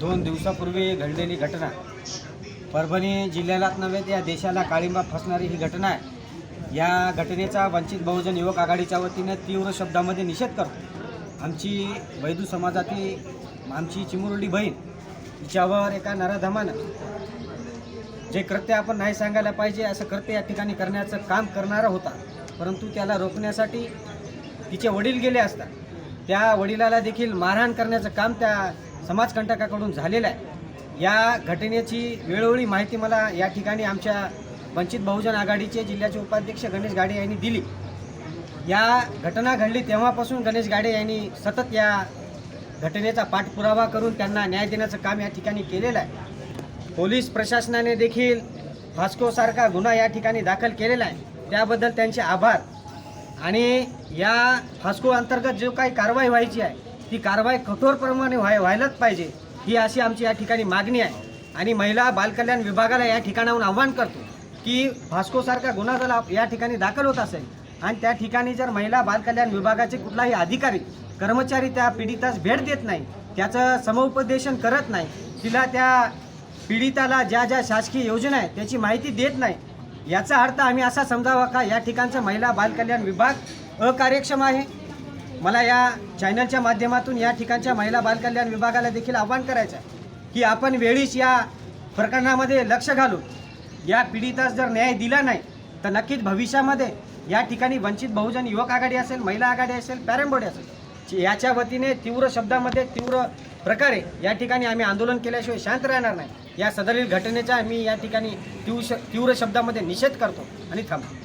दोन दिवसापूर्वी घडलेली घटना. परभणी जिल्ह्यालाच नव्हे या देशाला काळिंबा फसणारी ही घटना आहे. या घटनेचा वंचित बहुजन युवक आघाडीच्या वतीने तीव्र शब्दामध्ये निषेध करतो. आमची वैदू समाजातील आमची चिमुरडी बहीण तिच्यावर एका नराधमानं जे कृत्य आपण नाही सांगायला पाहिजे असं कृत्य या ठिकाणी करण्याचं काम करणारा होता. परंतु त्याला रोखण्यासाठी तिचे वडील गेले असतात त्या वडिलाला देखील मारहाण करण्याचं काम त्या समाजकंटकाकडून झालेला आहे. या घटनेची वेळोवेळी माहिती मला या ठिकाणी आमच्या वंचित बहुजन आघाडीचे जिल्ह्याचे उपाध्यक्ष गणेश गाडे यांनी दिली. या घटना घडली तेव्हापासून गणेश गाडे यांनी सतत या घटनेचा पाठपुरावा करून त्यांना न्याय देण्याचं काम या ठिकाणी केलेलं आहे. पोलीस प्रशासनाने देखील फास्कोसारखा गुन्हा या ठिकाणी दाखल केलेला आहे. त्याबद्दल त्यांचे आभार. आणि या फास्को अंतर्गत जो काही कारवाई व्हायची आहे ती कारवाई कठोरप्रमाणे व्हाय व्हायलाच पाहिजे. ही अशी आमची या ठिकाणी मागणी आहे. आणि महिला बालकल्याण विभागाला या ठिकाणाहून आव्हान करतो की भास्कोसारखा गुन्हा जर या ठिकाणी दाखल होत असेल आणि त्या ठिकाणी जर महिला बालकल्याण विभागाचे कुठलाही अधिकारी कर्मचारी त्या पीडितास भेट देत नाही त्याचं समुपदेशन करत नाही तिला त्या पीडिताला ज्या ज्या शासकीय योजना आहेत त्याची माहिती देत नाही याचा अर्थ आम्ही असा समजावा का या ठिकाणचा महिला बालकल्याण विभाग अकार्यक्षम आहे? मला या चॅनलच्या माध्यमातून या ठिकाणच्या महिला बालकल्याण विभागाला देखील आव्हान करायचं आहे की आपण वेळीच या प्रकरणामध्ये लक्ष घालून या पीडितास जर न्याय दिला नाही तर नक्कीच भविष्यामध्ये या ठिकाणी वंचित बहुजन युवक आघाडी असेल महिला आघाडी असेल पॅरेंबोडी असेल याच्या वतीने तीव्र शब्दामध्ये तीव्र प्रकारे या ठिकाणी आम्ही आंदोलन केल्याशिवाय शांत राहणार नाही. या सदरील घटनेचा मी या ठिकाणी तीव्र तीव्र शब्दामध्ये निषेध करतो आणि थांबतो.